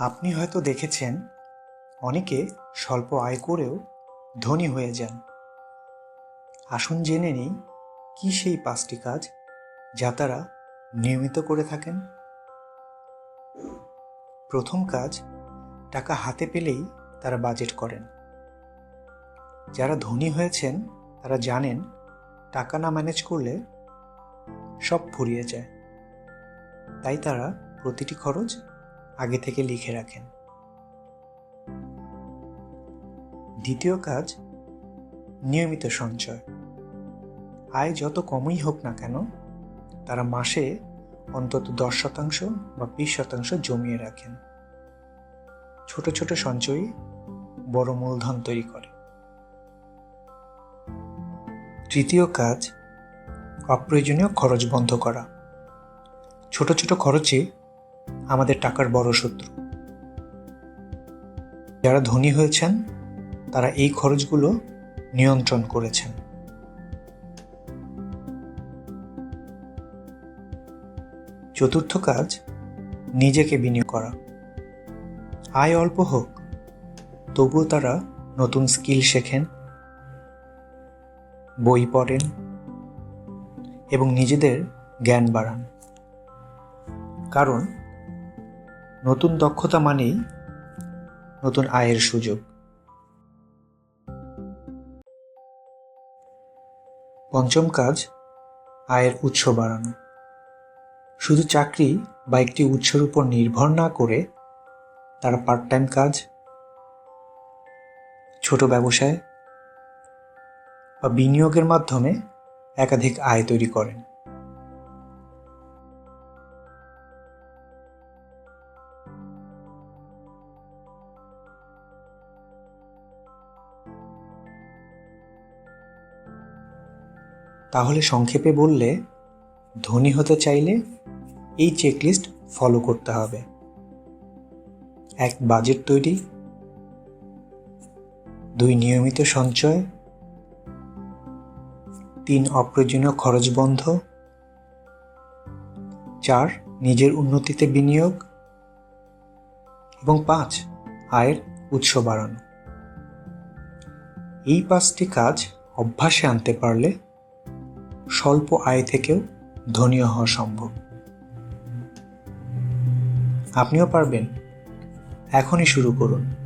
আপনি হয়তো দেখেছেন, অনেকে স্বল্প আয় করেও ধনী হয়ে যান। আসুন জেনে নিই, কী সেই পাঁচটি কাজ যা তারা নিয়মিত করে থাকেন? প্রথম কাজ, টাকা হাতে পেলেই তারা বাজেট করেন। যারা ধনী হয়েছেন, তারা জানেন, টাকা না ম্যানেজ করলে সব ফুরিয়ে যায়। তাই তারা প্রতিটি খরচ আগে থেকে লিখে রাখেন। দ্বিতীয় কাজ, নিয়মিত সঞ্চয়। আয় যত কমই হোক না কেন, তারা মাসে অন্তত দশ শতাংশ বা বিশ শতাংশ জমিয়ে রাখেন। ছোট ছোট সঞ্চয়ই বড় মূলধন তৈরি করে। তৃতীয় কাজ, অপ্রয়োজনীয় খরচ বন্ধ করা। ছোট ছোট খরচে আমাদের টাকার বড় শত্রু। যারা ধনী হয়েছেন, তারা এই খরচগুলো নিয়ন্ত্রণ করেছেন। চতুর্থ কাজ, নিজেকে বিনিয়োগ করা। আয় অল্প হোক, তবুও তারা নতুন স্কিল শেখেন, বই পড়েন এবং নিজেদের জ্ঞান বাড়ান। কারণ নতুন দক্ষতা মানেই নতুন আয়ের সুযোগ। পঞ্চম কাজ, আয়ের উৎস বাড়ানো। শুধু চাকরি বা একটি উৎসের উপর নির্ভর না করে তারা পার্ট টাইম কাজ, ছোট ব্যবসায় বা বিনিয়োগের মাধ্যমে একাধিক আয় তৈরি করেন। তাহলে সংক্ষেপে বললে, ধনী হতে চাইলে এই চেকলিস্ট ফলো করতে হবে। এক বাজেট তৈরি, দুই নিয়মিত সঞ্চয়, তিন অপ্রয়োজনীয় খরচ বন্ধ, চার নিজের উন্নতিতে বিনিয়োগ এবং পাঁচ আয়ের উৎস বাড়ানো। এই পাঁচটি কাজ অভ্যাসে আনতে পারলে স্বল্প আয় থেকেও ধনী হওয়া সম্ভব। আপনিও পারবেন। এখনই শুরু করুন।